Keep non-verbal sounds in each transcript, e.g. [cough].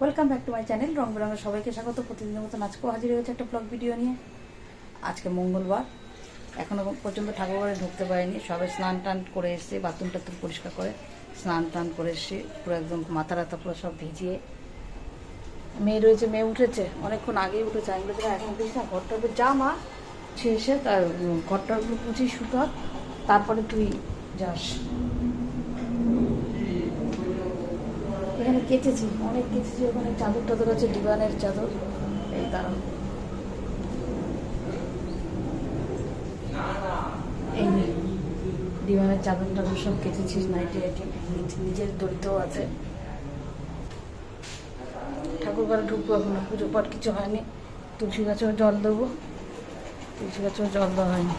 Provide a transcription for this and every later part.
Welcome back to my channel রং বেরঙের সবাইকে স্বাগত। প্রতিদিনের মতন আজকেও হাজির হয়েছে একটা ব্লগ ভিডিও নিয়ে। আজকে মঙ্গলবার। এখনও পর্যন্ত ঠাকুরঘরে ঢুকতে পারিনি। সবাই স্নান টান করে এসেছি বাথরুম টাথরুম পরিষ্কার করে স্নান টান করে এসেছি, পুরো একদম মাথা রাতা পুরো সব ভিজিয়ে। মেয়ে রয়েছে, মেয়ে উঠেছে। অনেকক্ষণ আগেই উঠেছে। আমি বলেছিলাম এখন উঠিস না, ঘরটা একটু যা মা সে এসে তার, ঘরটা পুছি শুকা তারপরে তুই যাস। কেচেছি অনেক কেচেছি ওখানে চাদর টাদর আছে, ডিবানের চাদর। এই দাঁড়ান এই ডিবানের চাদর টাদর সব কেচেছিস নাইটি আইটি নিজের দড়িতেও আছে। ঠাকুর ঘরে ঢুকবো এখনও, পুজো পাঠ কিছু হয়নি। তুলসী গাছেও জল দেবো। তুলসী গাছেও জল দেওয়া হয়নি।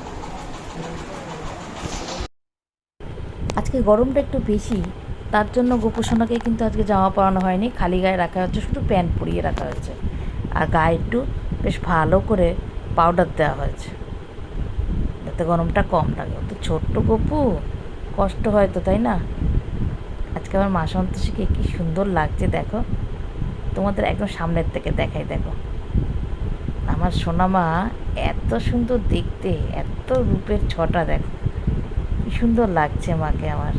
আজকে গরমটা একটু বেশি তার জন্য গোপোষণাকে কিন্তু আজকে জামা পরানো হয়নি, খালি গায়ে রাখা হচ্ছে শুধু প্যান্ট পরিয়ে রাখা হয়েছে। আর গায়ে একটু বেশ ভালো করে পাউডার দেওয়া হয়েছে। যাতে গরমটা কম লাগে। তো ছোট্ট গপু, কষ্ট হয় তো, তাই না? আজকে আমার মা সন্তোষীকে কি সুন্দর লাগছে, দেখো। তোমাদের একদম সামনের থেকে দেখাই, দেখো। আমার সোনামা এত সুন্দর দেখতে, এত রূপের ছটা, দেখো। কি সুন্দর লাগছে মাকে আমার।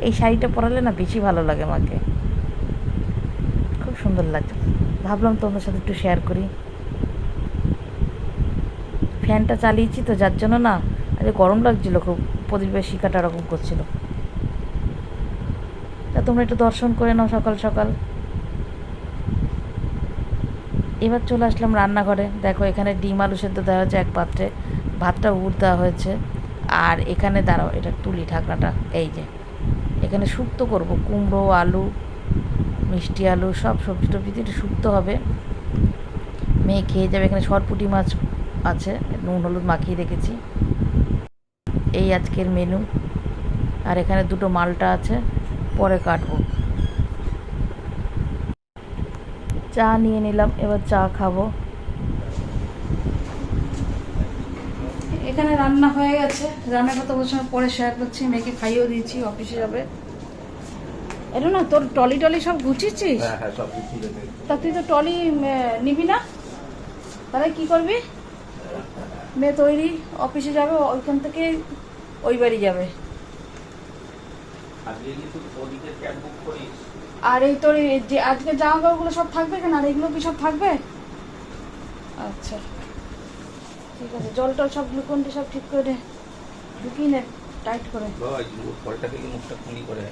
এই শাড়িটা পরালে না বেশি ভালো লাগে আমাকে। খুব সুন্দর লাগছে। ভাবলাম তোমাদের সাথে একটু শেয়ার করি। ফ্যানটা চালিয়েছি তো, যার জন্য না আজ গরম লাগছিল, খুব প্রদীপের শিকাটা ওরকম করছিল। তা তোমরা একটু দর্শন করে নাও সকাল সকাল। এবার চলে আসলাম রান্নাঘরে। দেখো এখানে ডিম আলু সেদ্ধ দেওয়া হয়েছে এক পাত্রে। ভাতটা উড় দেওয়া হয়েছে। আর এখানে দাঁড়াও, এটা তুলি ঢাকনাটা। এই যে। এখানে শুক্তো করব। কুমড়ো, আলু, মিষ্টি আলু, সব সবজি টবজি দিয়ে শুক্তো হবে। মেয়ে খেয়ে যাবে। এখানে সরপুটি মাছ আছে। নুন, হলুদ মাখিয়ে রেখেছি। এই আজকের মেনু আর এখানে দুটো মালটা আছে। পরে কাটবো। চা নিয়ে নিলাম। এবার চা খাব। এখানে রান্না হয়ে গেছে। রান্নার কথা বলছি পরে শেয়ার করছি মেয়েকে খাইয়েও দিয়েছি অফিসে যাবে। এটা না তোর টলি টলি সব গুছিয়েছিস? হ্যাঁ হ্যাঁ তা তুই তো টলি নিবি না? তাহলে কি করবি? মেয়ে তৈরি অফিসে যাবে ওইখান থেকে ওই বাড়ি যাবে। আর এই তোর যে আজকে জামা কাপড়গুলো সব থাকবে কেন আর এগুলো কি সব থাকবে? আচ্ছা। ঠিক আছে জল টল সব গ্লুকনটি সব ঠিক করে ঢুকিয়ে নে টাইট করে। মুখটা করে?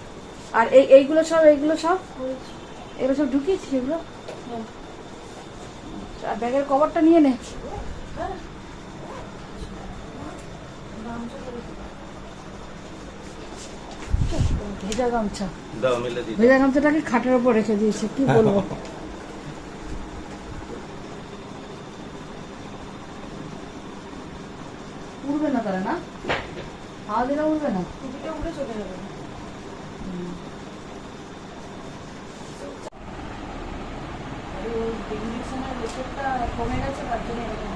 আর এই এইগুলো সব এইগুলো সব? এগুলো সব ঢুকিয়েছি এগুলো? আর ব্যাগের কভারটা নিয়ে নে। ভেজা গামছা। দাও ভেজা গামছাটাকে খাটের ওপর রেখে দিয়েছে কি বলব [laughs] উড়বে না তারা না হাওয়া দিলে উড়বে না উড়ে চলে যাবে। ইঞ্জেকশনের কমে গেছে তার জন্য এরকম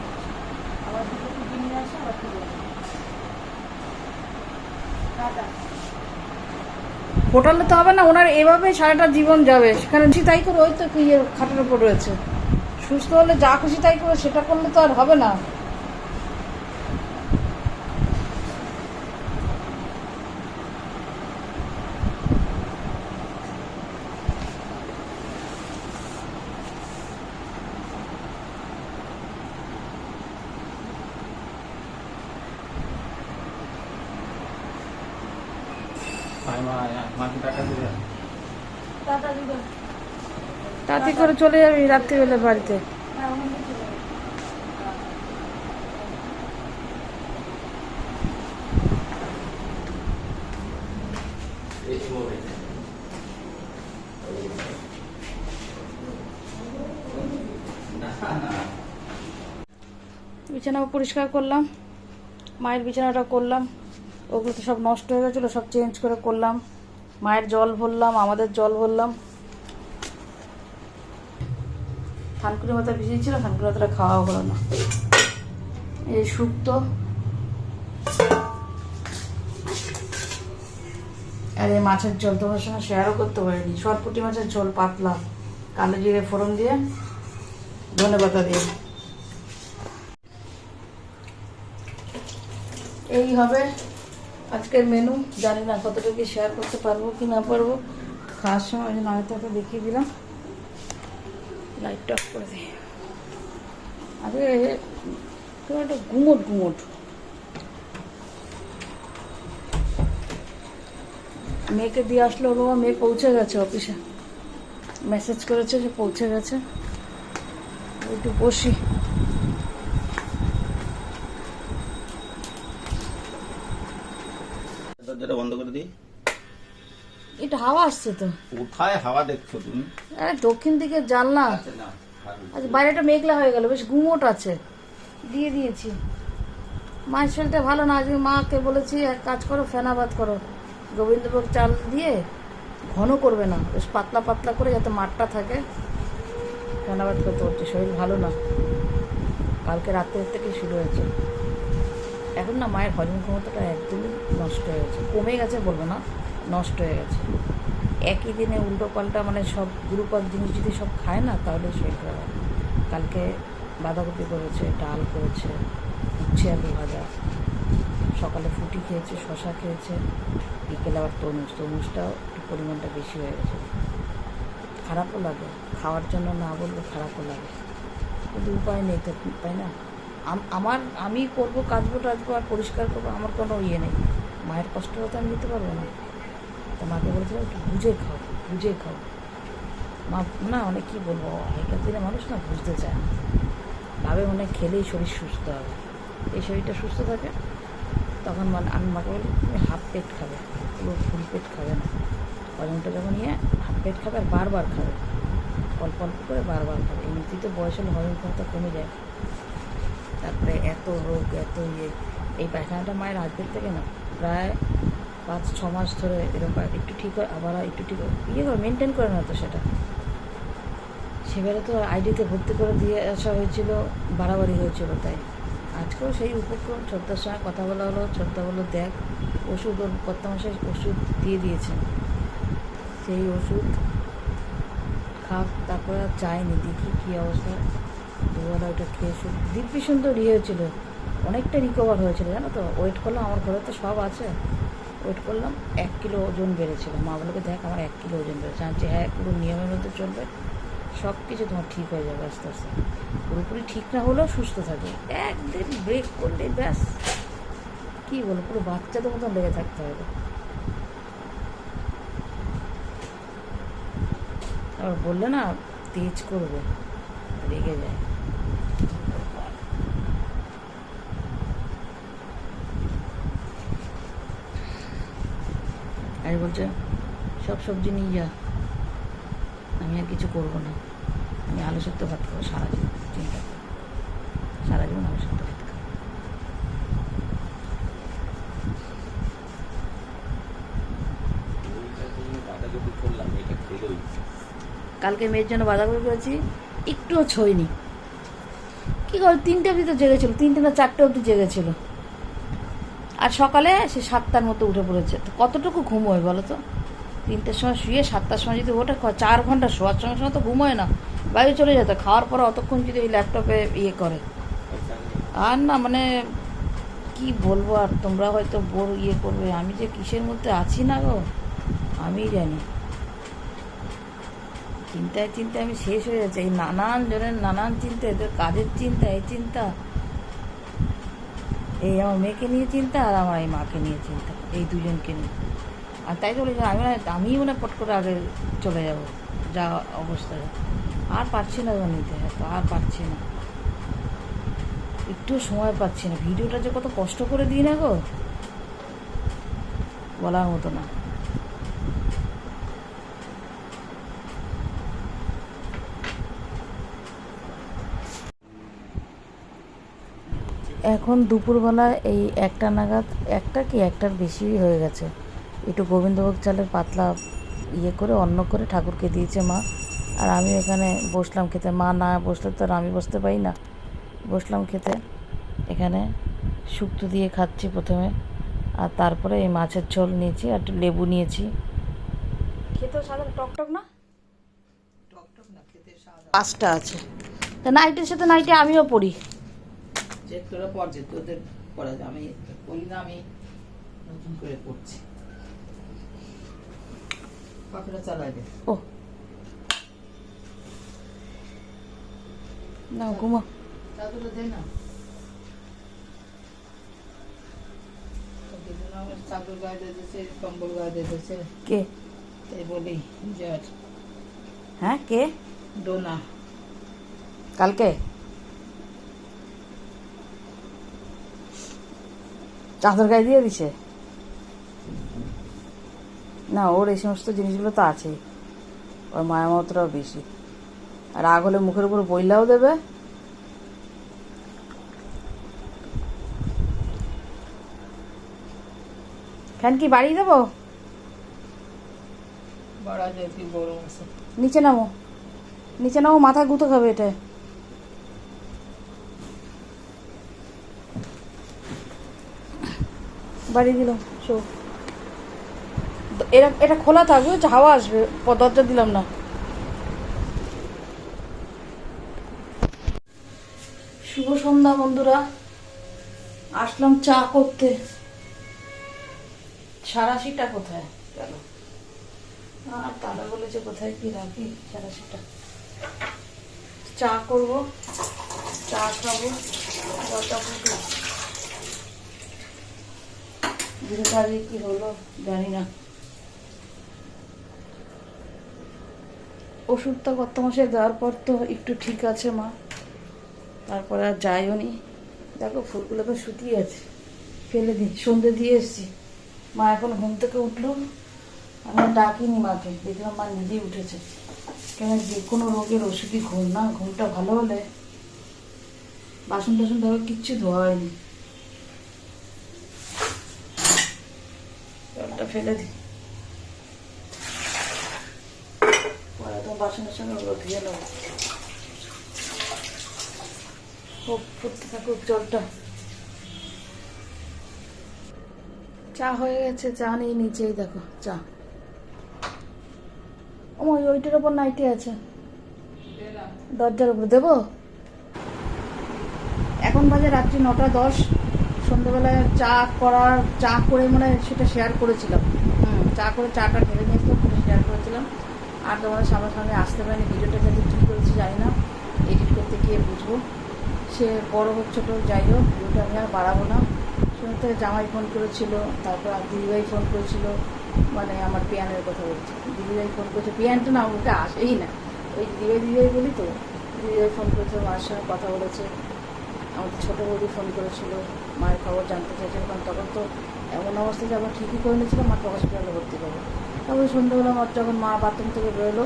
আবার দুটো টিপি নিয়ে আসে আবার ঠিক টাটা। হোটেলে তো হবে না ওনার এভাবে সারাটা জীবন যাবে। সেখানে খুশি তাই করে ওই তো খাটের উপর রয়েছে। সুস্থ হলে যা খুশি তাই করে সেটা করলে তো আর হবে না আয় মা আয়, আয়, মাকে টাকা দিবে তাতে করে চলে যাবি রাত্রিবেলা বাড়িতে। বিছানাও পরিষ্কার করলাম মায়ের বিছানাটা করলাম। ওগুলো তো সব নষ্ট হয়ে গেছিল, সব চেঞ্জ করে করলাম। মায়ের জল ভরলাম, আমাদের জল ভরলাম। থানকুনি মাথা ভিজিয়েছিল থানকুনি মাথাটা খাওয়া হলো না। এই শুক্তো আর এই মাছের ঝোল তোমার সঙ্গে শেয়ারও করতে পারিনি। সরপুটি মাছের ঝোল পাতলা। কালো জিরে ফোড়ন দিয়ে, ধনে পাতা দিয়ে। এই হবে আজকের মেনু জানি না কতটা কি শেয়ার করতে পারব কি না পারব। খাওয়ার সময় ওই জন্য দেখিয়ে দিলাম। লাইটটা অফ করে দিই। আরে কেমন একটা গুমট গুমট। মেয়েকে দিয়ে আসলো বাবা, মেয়ে পৌঁছে গেছে অফিসে মেসেজ করেছে যে পৌঁছে গেছে। একটু বসি। দরজাটা বন্ধ করে দিই। এটা হাওয়া আসছে তো। কোথায় হাওয়া দেখছ তুমি? আরে দক্ষিণ দিকে জানলা। আচ্ছা আজ বাইরেটা মেঘলা হয়ে গেল বেশ গুমোট আছে। দিয়ে দিয়েছি। মায়ের শরীরটা ভালো না আজকে মাকে বলেছি এক কাজ করো ফেনাবাদ করো। গোবিন্দভোগ চাল দিয়ে ঘন করবে না বেশ পাতলা পাতলা করে যাতে মাঠটা থাকে। ফেনাবাদ করতে হচ্ছে শরীর ভালো না। কালকে রাত্রের থেকে শুরু হয়েছে। এখন না মায়ের হজম ক্ষমতাটা একদমই নষ্ট হয়ে গেছে। কমে গেছে বলব না, নষ্ট হয়ে গেছে। একই দিনে উল্টো পাল্টা মানে সব গ্রুপার জিনিস যদি সব খায় না, তাহলে শরীর খারাপ কালকে বাঁধাকপি করেছে, ডাল করেছে, উচ্ছে আলু ভাজা, সকালে ফুটি খেয়েছে শশা খেয়েছে, বিকেলে আবার তরমুজ। তরমুজটাও একটু পরিমাণটা বেশি হয়ে গেছে। খারাপও লাগে। খাওয়ার জন্য না বললে খারাপও লাগে। কিন্তু উপায় নেই তো, তাই না? আমার, আমি করব কাচবো টাচবো আর পরিষ্কার করব, আমার কোনো ইয়ে নেই। মায়ের কষ্ট তো আমি নিতে পারব না। তো মাকে বলেছিলাম একটু বুঝে খাও বুঝে খাও। মা, না অনেক কী বলব, আগেকার দিনে মানুষ না বুঝতে চায় না। ভাবে মনে খেলেই শরীর সুস্থ হবে। এই শরীরটা সুস্থ থাকে, তখন মানে আমি মাকে বলি, তুমি হাফ পেট খাবে পুরো ফুল পেট খাবে না। হজমটা যখন নিয়ে হাফ পেট খাবে আর বারবার খাবে, অল্প অল্প করে বারবার খাবে। এমনিতেই তো বয়স হলে হজম ক্ষমতা কমে যায়। তারপরে এত রোগ, এত ইয়ে। এই পায়খানাটা মায়ের আগের থেকে না, প্রায় পাঁচ, ছ মাস ধরে এরকম একটু ঠিক হয়, আবার একটু ঠিক হয়। ইয়ে করে মেনটেন করে না তো সেটা। সেবারে তো আইডিতে ভর্তি করে দিয়ে আসা হয়েছিল, বাড়াবাড়ি হয়েছিল তাই। আজকেও সেই উপক্রম, শ্রদ্ধার সঙ্গে কথা বলা হলো, শ্রদ্ধা বলল, দেখ, ওষুধ ওর কত মাসে ওষুধ দিয়ে দিয়েছেন। সেই ওষুধ খাক, তারপরে যায়নি দেখি কী অবস্থা। দুবেলা ওটা খেয়ে দিব্যি সুন্দর ইয়ে হয়েছিল। অনেকটা রিকভার হয়েছিল জানো তো? ওয়েট করলাম আমার ঘরে তো সব আছে। ওয়েট করলাম এক কিলো ওজন বেড়েছিল। মা বলে দেখ আমার এক কিলো ওজন বেড়েছে। আমি বলছি, হ্যাঁ পুরো নিয়মের মধ্যে চলবে। সব কিছু তোমার ঠিক হয়ে যাবে আস্তে আস্তে। পুরোপুরি ঠিক না হলেও সুস্থ থাকবে। একদিন ব্রেক করলে ব্যাস। কী বলো পুরো বাচ্চাদের মতন লেগে থাকতে হবে। আবার বললে না তেজ করবে রেগে যায়। আর বলছে, সব সবজি নিয়ে যা। আমি আর কিছু করব না। আমি আলু সেদ্ধ ভাত খাব সারা জীবন চিন্তা করো। সারা জীবন আলু সেদ্ধ ভাত খাব। কালকে মেয়ের জন্য বাঁধাকপি করেছি, একটুও ছইনি। কী করে, তিনটে অবধি তো জেগেছিল, তিনটে না চারটে অবধি জেগেছিল। আর সকালে সে সাতটার মতো উঠে পড়েছে। তো কতটুকু ঘুমোয় বলো তো? তিনটের সময় শুয়ে সাতটার সময় যদি ওটা চার ঘণ্টা শোয়ার সঙ্গে সঙ্গে তো ঘুমোয় না। বাইরে চলে যেত খাওয়ার পরে অতক্ষণ যদি ওই ল্যাপটপে ইয়ে করে। আর না মানে কি বলব আর, তোমরা হয়তো বোর ইয়ে করবে। আমি যে কিসের মধ্যে আছি না গো? আমিই জানি। চিন্তায় চিন্তায় আমি শেষ হয়ে যাচ্ছি। এই নানান জনের নানান চিন্তা, এদের কাজের চিন্তা, এই চিন্তা। এই আমার মেয়েকে নিয়ে চিন্তা আর আমার এই মাকে নিয়ে চিন্তা, এই দুজনকে নিয়ে। আর তাই তো বলেছিলাম আমি মনে আমিই মনে পট করে আগে চলে যাব, যা অবস্থায় আর পারছি না নিতে তো আর পারছি না। একটু সময় পাচ্ছি না, ভিডিওটা যে কত কষ্ট করে দিই না গো, বলার মতো না। এখন দুপুরবেলা এই একটা নাগাদ একটা কি একটার বেশি হয়ে গেছে। একটু গোবিন্দভোগ চালের পাতলা ইয়ে করে অন্য করে ঠাকুরকে দিয়েছে মা। আর আমি এখানে বসলাম খেতে। মা না বসলে তো আর আমি বসতে পারি না। বসলাম খেতে। এখানে শুক্তো দিয়ে খাচ্ছি প্রথমে। আর তারপরে এই মাছের ঝোল নিয়েছি আর একটু লেবু নিয়েছি। খেতেও সাধারণ টক টক না পাঁচটা আছে। তা নাইটের সাথে নাইটে আমিও পড়ি। যে তোরা তোদের পড়া যায়। আমি পড়ি না আমি নতুন করে পড়ছি পাখিটা চালাই দে ও। না ঘুমো। চাদরটা দে না। চাদর গায়ে কম্বল গায়ে কে? তাই বলি হ্যাঁ কে? ডোনা। কালকে? চাদর গায়ে দিয়ে দিছে? না ওর এই সমস্ত জিনিসগুলো তো আছেই। ওর মায়া মতটাও বেশি। আর রাগ হলে মুখের উপর বইলাও দেবে। ফ্যান কি বাড়িয়ে দেবো? নিচে নামো। নিচে নামো মাথা গুঁতো খাবে এটা। বাড়ি দিলাম শো এটা এটা খোলা থাকবে হাওয়া আসবে দরজা দিলাম না। শুভ সন্ধ্যা, বন্ধুরা। আসলাম চা করতে। সারাশিটা কোথায় গেল? আর তারা বলেছে কোথায় কি রাখি, সারাশিটা। চা করব, চা খাব, দরজা আগে কি হলো জানি না। ওষুধটা গত মাসে দেওয়ার পর তো একটু ঠিক আছে মা। তারপরে আর যাইও নি। দেখো, ফুলগুলো তো শুকিয়ে আছে। ফেলে দিই সন্ধে দিয়ে এসছি। মা এখন ঘুম থেকে উঠল। আমি ডাকিনি মাকে। দেখলাম মা নিজেই উঠেছে। কেন যে কোনো রোগের ওষুধই ঘুম না, ঘুমটা ভালো হলে বাসন টাসন ধরো কিচ্ছু ধোয়া হয়নি জলটা ফেলে দিই। পরে তো বাসনের সঙ্গে ওগুলো ধুয়ে নেব। ও ফুটতে থাকুক জলটা। চা হয়ে গেছে, চা নিয়ে নিচেই দেখো, চা। ওই ওইটার ওপর নাইটি আছে। দরজার উপর দেবো? এখন বাজে রাত্রি নটা দশ। সন্ধ্যেবেলায় চা করার চা করে মানে সেটা শেয়ার করেছিলাম। চা করে চাটা ঢেলে নিয়ে সেটা শেয়ার করেছিলাম। আর তোমাদের সামনাসামনি আসতে পারিনি ভিডিওটা যাতে কী করেছি জানি না। এডিট করতে গিয়ে বুঝব। সে বড় হোক ছোটো যাই হোক ভিডিওটা আমি আর বাড়াবো না। শুনে জামাই ফোন করেছিল তারপর আর দিদিভাই ফোন করেছিল। মানে আমার পিয়ানের কথা বলছি। দিদিভাই ফোন করেছে। পিয়ানটা না ওকে আসেই না। ওই দিদিভাই দিদিভাই বলি তো? দিদিভাই ফোন করেছে মার সঙ্গে কথা বলেছে। আমাদের ছোটো বৌদি ফোন করেছিল, মায়ের খবর জানতে চাইছিল কারণ তখন তো এমন অবস্থা যে আমরা ঠিকই করে নিয়েছিলাম মাকে হসপিটালে ভর্তি করব। তারপরে সন্ধ্যেবেলা আমার যখন মা বাথরুম থেকে বেরোলো,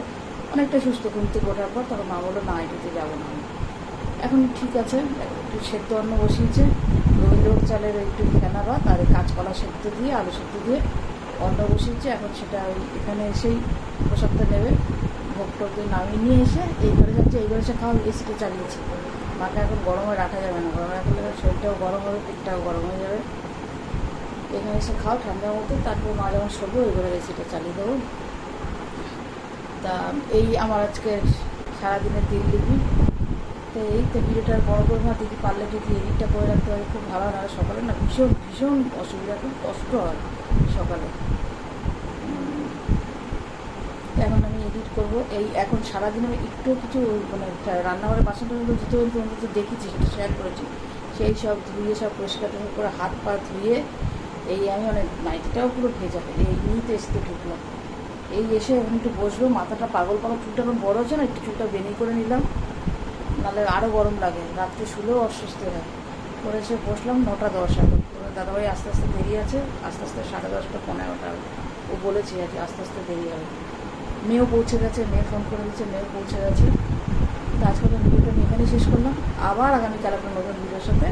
অনেকটা সুস্থ ঘুম থেকে ওঠার পর তখন মা বলল, না, এটাতে যাব না এখন ঠিক আছে, একটু সেদ্ধ অন্ন বসিয়েছে রবিলোক চালের একটু ফেনা ভাত আর কাঁচকলা সেদ্ধ দিয়ে, আলু সেদ্ধ দিয়ে অন্ন বসিয়েছে। এখন সেটা ওই এখানে এসেই প্রসাদটা নেবে ভোগ টোক দিয়ে নামিয়ে নিয়ে এসে, এই ঘরে যাচ্ছে, এই ঘরে এসে খাওয়া এসিটা চালিয়েছে। মাকে এখন গরমে রাখা যাবে না। গরমে রাখলে শরীরটাও গরম হবে, পেটটাও গরম হয়ে যাবে। এখানে এসে খাও ঠান্ডার মধ্যে, তারপর মা যখন শোবো, ওই করে এসিটা চালিয়ে দেবো। তা এই আমার আজকে সারাদিনের দিন লিখি তো এই তো ভিডিওটা আর বড় করে না দিদি পারলে যদি এডিটটা করে রাখতে পারি, খুব ভালো হয়। সকালে না ভীষণ ভীষণ অসুবিধা, খুব কষ্ট হয় সকালে। আমি করব। এই এখন সারাদিন আমি একটু কিছু মানে রান্নাঘরের বাসনটাগুলো যেতে বলতে অন্তত দেখেছি, সেটা শেয়ার করেছি, সেই সব ধুয়ে, সব পরিষ্কার টরিষ্কার করে হাত পা ধুয়ে, এই আমি অনেক নাইটিটাও পুরো ভেজা এই নিয়েই তো এসতে ঢুকলাম। এই এসে এখন একটু বসবো, মাথাটা পাগল পাগল, চুলটা এখন বড় হচ্ছে না, একটু চুলটা বেনি করে নিলাম। নাহলে আরও গরম লাগে, রাত্রে শুলেও অস্বস্তি হয়। করে এসে বসলাম নটা দশ এখন। দাদাভাই আস্তে আস্তে দেরি আছে, আস্তে আস্তে সাড়ে দশটা, পনেরোটা, ও বলেছে আর কি, আস্তে আস্তে দেরি হবে। মেয়েও পৌঁছে গেছে, মেয়ে ফোন করে দিচ্ছে, মেয়েও পৌঁছে গেছে। তো আজকে আমি ভিডিওটা আমি এখানেই শেষ করলাম। আবার আগামীকাল আপনার নতুন ভিডিওর সাথে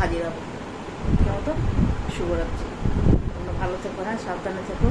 হাজির হব। কেমন তো শুভরাত্রি। তোমরা ভালো থেকো হ্যাঁ সাবধানে থেকো।